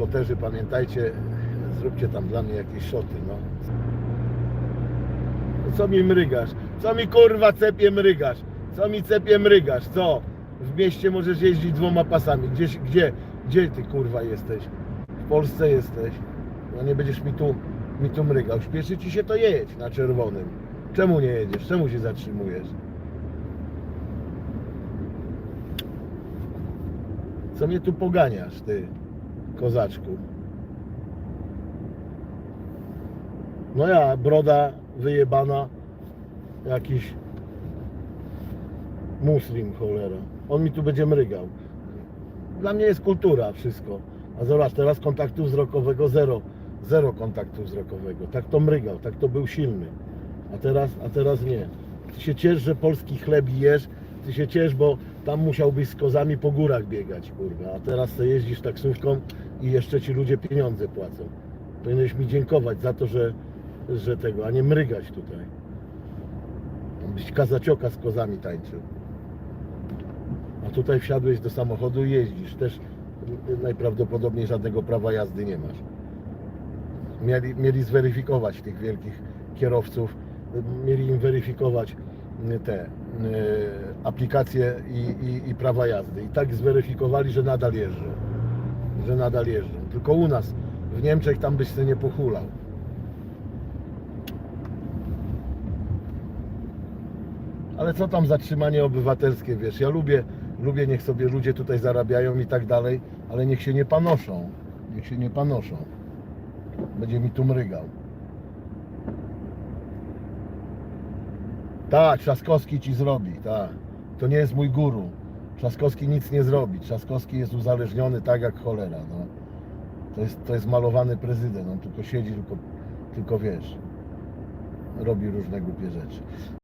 szoterzy, pamiętajcie, zróbcie tam dla mnie jakieś szoty, no. Co mi mrygasz? Co mi kurwa cepie mrygasz? Co mi cepie mrygasz? Co? W mieście możesz jeździć dwoma pasami. Gdzieś, gdzie, gdzie ty kurwa jesteś? W Polsce jesteś. No nie będziesz mi tu, mi tu mrygał. Śpieszy ci się to jedź na czerwonym. Czemu nie jedziesz? Czemu się zatrzymujesz? Co mnie tu poganiasz, ty, kozaczku? No ja, broda wyjebana, jakiś muslim, cholera. On mi tu będzie mrygał. Dla mnie jest kultura wszystko. A zobacz, teraz kontaktu wzrokowego zero. Zero kontaktu wzrokowego. Tak to mrygał, tak to był silny. A teraz, a teraz nie. Ty się ciesz, że polski chleb jesz. Ty się ciesz, bo tam musiałbyś z kozami po górach biegać, kurwa. A teraz to jeździsz taksówką i jeszcze ci ludzie pieniądze płacą. Powinieneś mi dziękować za to, że, że tego, a nie mrygać tutaj. Byś kazacioka z kozami tańczył. A tutaj wsiadłeś do samochodu i jeździsz. Też najprawdopodobniej żadnego prawa jazdy nie masz. Mieli, mieli zweryfikować tych wielkich kierowców, mieli im weryfikować te e, aplikacje i, i, i prawa jazdy. I tak zweryfikowali, że nadal jeżdżą. Że nadal jeżdżą. Tylko u nas, w Niemczech, tam byś się nie pochulał. Ale co tam zatrzymanie obywatelskie, wiesz, ja lubię, lubię, niech sobie ludzie tutaj zarabiają i tak dalej, ale niech się nie panoszą. Niech się nie panoszą. Będzie mi tu mrygał. Tak, Trzaskowski ci zrobi, tak. To nie jest mój guru. Trzaskowski nic nie zrobi. Trzaskowski jest uzależniony tak jak cholera. No. To, jest, to jest malowany prezydent. On tylko siedzi, tylko, tylko wiesz, robi różne głupie rzeczy.